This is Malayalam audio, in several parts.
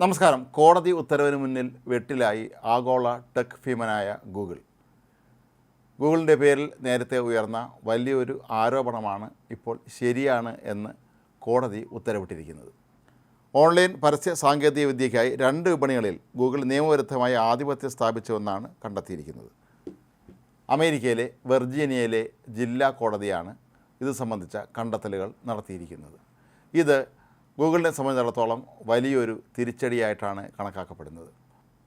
നമസ്കാരം. കോടതി ഉത്തരവിന് മുന്നിൽ വെട്ടിലായി ആഗോള ടെക് ഫീമനായ ഗൂഗിൾ. ഗൂഗിളിന്റെ പേരിൽ നേരത്തെ ഉയർന്ന വലിയൊരു ആരോപണമാണ് ഇപ്പോൾ ശരിയാണ് എന്ന് കോടതി ഉത്തരവിട്ടിരിക്കുന്നത്. ഓൺലൈൻ പരസ്യ സാങ്കേതിക വിദ്യയ്ക്കായി രണ്ട് വിപണികളിൽ ഗൂഗിൾ നിയമവിരുദ്ധമായി ആധിപത്യം സ്ഥാപിച്ചുവെന്നാണ് കണ്ടെത്തിയിരിക്കുന്നത്. അമേരിക്കയിലെ വെർജീനിയയിലെ ജില്ലാ കോടതിയാണ് ഇത് സംബന്ധിച്ച കണ്ടെത്തലുകൾ നടത്തിയിരിക്കുന്നത്. ഇത് ഗൂഗിളിനെ സംബന്ധിച്ചിടത്തോളം വലിയൊരു തിരിച്ചടിയായിട്ടാണ് കണക്കാക്കപ്പെടുന്നത്.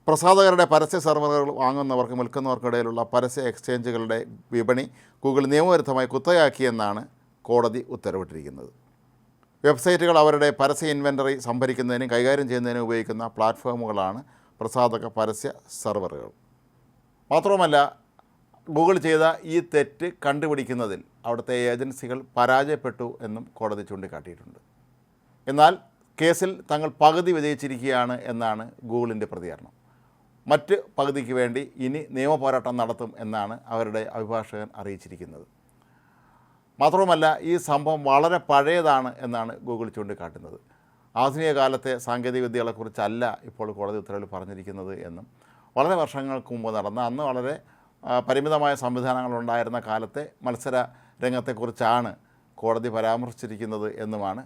പ്രസാധകരുടെ പരസ്യ സെർവറുകൾ വാങ്ങുന്നവർക്കും വിൽക്കുന്നവർക്കും ഇടയിലുള്ള പരസ്യ എക്സ്ചേഞ്ചുകളുടെ വിപണി ഗൂഗിൾ നിയമവിരുദ്ധമായി കുത്തയാക്കിയെന്നാണ് കോടതി ഉത്തരവിട്ടിരിക്കുന്നത്. വെബ്സൈറ്റുകൾ അവരുടെ പരസ്യ ഇൻവെന്ററി സംഭരിക്കുന്നതിനും കൈകാര്യം ചെയ്യുന്നതിനും ഉപയോഗിക്കുന്ന പ്ലാറ്റ്ഫോമുകളാണ് പ്രസാധക പരസ്യ സെർവറുകൾ. മാത്രവുമല്ല ഗൂഗിൾ ചെയ്ത ഈ തെറ്റ് കണ്ടുപിടിക്കുന്നതിൽ അവിടുത്തെ ഏജൻസികൾ പരാജയപ്പെട്ടു എന്നും കോടതി ചൂണ്ടിക്കാട്ടിയിട്ടുണ്ട്. എന്നാൽ കേസിൽ തങ്ങൾ പകുതി വിജയിച്ചിരിക്കുകയാണ് എന്നാണ് ഗൂഗിളിന്റെ പ്രതികരണം. മറ്റ് പകുതിക്ക് വേണ്ടി ഇനി നിയമപോരാട്ടം നടത്തും എന്നാണ് അവരുടെ അഭിഭാഷകൻ അറിയിച്ചിരിക്കുന്നത്. മാത്രവുമല്ല ഈ സംഭവം വളരെ പഴയതാണ് എന്നാണ് ഗൂഗിൾ ചൂണ്ടിക്കാട്ടുന്നത്. ആധുനിക കാലത്തെ സാങ്കേതികവിദ്യകളെക്കുറിച്ചല്ല ഇപ്പോൾ കോടതി ഉത്തരവിൽ പറഞ്ഞിരിക്കുന്നത് എന്നും വളരെ വർഷങ്ങൾക്ക് മുമ്പ് നടന്ന അന്ന് വളരെ പരിമിതമായ സംവിധാനങ്ങളുണ്ടായിരുന്ന കാലത്തെ മത്സര രംഗത്തെക്കുറിച്ചാണ് കോടതി പരാമർശിച്ചിരിക്കുന്നത് എന്നുമാണ്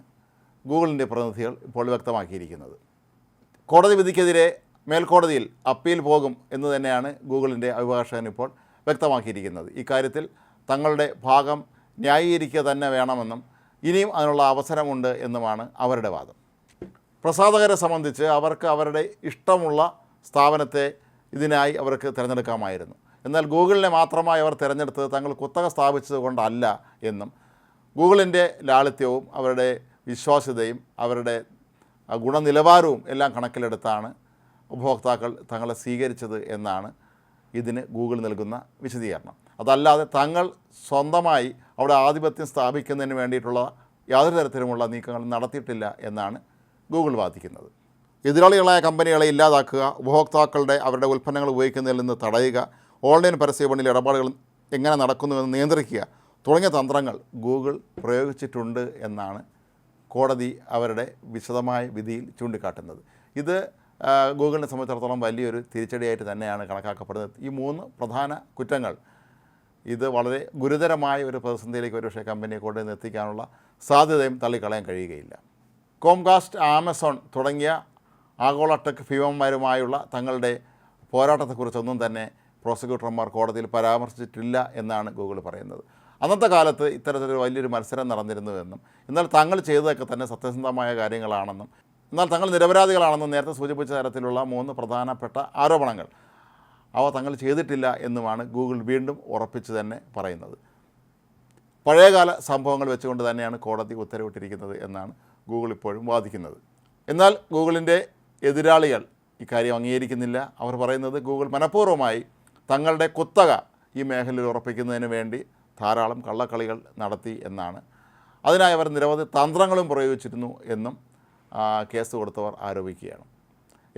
ഗൂഗിളിന്റെ പ്രതിനിധികൾ ഇപ്പോൾ വ്യക്തമാക്കിയിരിക്കുന്നത്. കോടതി വിധിക്കെതിരെ മേൽക്കോടതിയിൽ അപ്പീൽ പോകും എന്ന് തന്നെയാണ് ഗൂഗിളിന്റെ അഭിഭാഷകൻ ഇപ്പോൾ വ്യക്തമാക്കിയിരിക്കുന്നത്. ഇക്കാര്യത്തിൽ തങ്ങളുടെ ഭാഗം ന്യായീകരിക്കുക തന്നെ വേണമെന്നും ഇനിയും അതിനുള്ള അവസരമുണ്ട് എന്നുമാണ് അവരുടെ വാദം. പ്രസാധകരെ സംബന്ധിച്ച് അവർക്ക് അവരുടെ ഇഷ്ടമുള്ള സ്ഥാപനത്തെ ഇതിനായി അവർക്ക് തിരഞ്ഞെടുക്കാമായിരുന്നു. എന്നാൽ ഗൂഗിളിനെ മാത്രമായി അവർ തിരഞ്ഞെടുത്തത് തങ്ങൾ കുത്തക സ്ഥാപിച്ചത് കൊണ്ടല്ല എന്നും ഗൂഗിളിന്റെ ലാളിത്യവും അവരുടെ വിശ്വാസ്യതയും അവരുടെ ഗുണനിലവാരവും എല്ലാം കണക്കിലെടുത്താണ് ഉപഭോക്താക്കൾ തങ്ങളെ സ്വീകരിച്ചത് എന്നാണ് ഇതിന് ഗൂഗിൾ നൽകുന്ന വിശദീകരണം. അതല്ലാതെ തങ്ങൾ സ്വന്തമായി അവിടെ ആധിപത്യം സ്ഥാപിക്കുന്നതിന് വേണ്ടിയിട്ടുള്ള യാതൊരു തരത്തിലുമുള്ള നീക്കങ്ങൾ നടത്തിയിട്ടില്ല എന്നാണ് ഗൂഗിൾ വാദിക്കുന്നത്. എതിരാളികളായ കമ്പനികളെ ഇല്ലാതാക്കുക ഉപഭോക്താക്കളുടെ അവരുടെ ഉൽപ്പന്നങ്ങൾ ഉപയോഗിക്കുന്നതിൽ നിന്ന് തടയുക ഓൺലൈൻ പരസ്യ ഇടപാടുകൾ എങ്ങനെ നടക്കുന്നുവെന്ന് നിയന്ത്രിക്കുക തുടങ്ങിയ തന്ത്രങ്ങൾ ഗൂഗിൾ പ്രയോഗിച്ചിട്ടുണ്ട് എന്നാണ് കോടതി അവരുടെ വിശദമായ വിധിയിൽ ചൂണ്ടിക്കാട്ടുന്നത്. ഇത് ഗൂഗിളിനെ സംബന്ധിച്ചിടത്തോളം വലിയൊരു തിരിച്ചടിയായിട്ട് തന്നെയാണ് കണക്കാക്കപ്പെടുന്നത്. ഈ മൂന്ന് പ്രധാന കുറ്റങ്ങൾ ഇത് വളരെ ഗുരുതരമായ ഒരു പ്രതിസന്ധിയിലേക്ക് ഒരുപക്ഷെ കമ്പനിയെ കൊണ്ടുവന്ന് എത്തിക്കാനുള്ള സാധ്യതയും തള്ളിക്കളയാൻ കഴിയുകയില്ല. കോംകാസ്റ്റ് ആമസോൺ തുടങ്ങിയ ആഗോള ടെക് ഭീമന്മാരുമായുള്ള തങ്ങളുടെ പോരാട്ടത്തെക്കുറിച്ചൊന്നും തന്നെ പ്രോസിക്യൂട്ടർമാർ കോടതിയിൽ പരാമർശിച്ചിട്ടില്ല എന്നാണ് ഗൂഗിൾ പറയുന്നത്. അന്നത്തെ കാലത്ത് ഇത്തരത്തിലൊരു വലിയൊരു മത്സരം നടന്നിരുന്നുവെന്നും എന്നാൽ തങ്ങൾ ചെയ്തതൊക്കെ തന്നെ സത്യസന്ധമായ കാര്യങ്ങളാണെന്നും എന്നാൽ തങ്ങൾ നിരപരാധികളാണെന്നും നേരത്തെ സൂചിപ്പിച്ച തരത്തിലുള്ള മൂന്ന് പ്രധാനപ്പെട്ട ആരോപണങ്ങൾ. അവ തങ്ങൾ ചെയ്തിട്ടില്ല എന്നുമാണ് ഗൂഗിൾ വീണ്ടും ഉറപ്പിച്ച് തന്നെ പറയുന്നത്. പഴയകാല സംഭവങ്ങൾ വെച്ചുകൊണ്ട് തന്നെയാണ് കോടതി ഉത്തരവിട്ടിരിക്കുന്നത് എന്നാണ് ഗൂഗിൾ ഇപ്പോഴും വാദിക്കുന്നത്. എന്നാൽ ഗൂഗിളിന്റെ എതിരാളികൾ ഇക്കാര്യം അംഗീകരിക്കുന്നില്ല. അവർ പറയുന്നത് ഗൂഗിൾ മനഃപൂർവമായി തങ്ങളുടെ കുത്തക ഈ മേഖലയിൽ ഉറപ്പിക്കുന്നതിന് വേണ്ടി ധാരാളം കള്ളക്കളികൾ നടത്തി എന്നാണ്. അതിനായി അവർ നിരവധി തന്ത്രങ്ങളും പ്രയോഗിച്ചിരുന്നു എന്നും കേസ് കൊടുത്തവർ ആരോപിക്കുകയാണ്.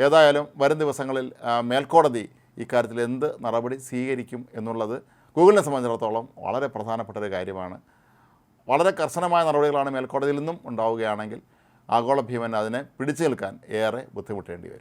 ഏതായാലും വരും ദിവസങ്ങളിൽ മേൽക്കോടതി ഇക്കാര്യത്തിൽ എന്ത് നടപടി സ്വീകരിക്കും എന്നുള്ളത് ഗൂഗിളിനെ സംബന്ധിച്ചിടത്തോളം വളരെ പ്രധാനപ്പെട്ട ഒരു കാര്യമാണ്. വളരെ കർശനമായ നടപടികളാണ് മേൽക്കോടതിയിൽ നിന്നും ഉണ്ടാവുകയാണെങ്കിൽ ആഗോള ഭീമൻ അതിനെ പിടിച്ചു നിൽക്കാൻ ഏറെ ബുദ്ധിമുട്ടേണ്ടി വരും.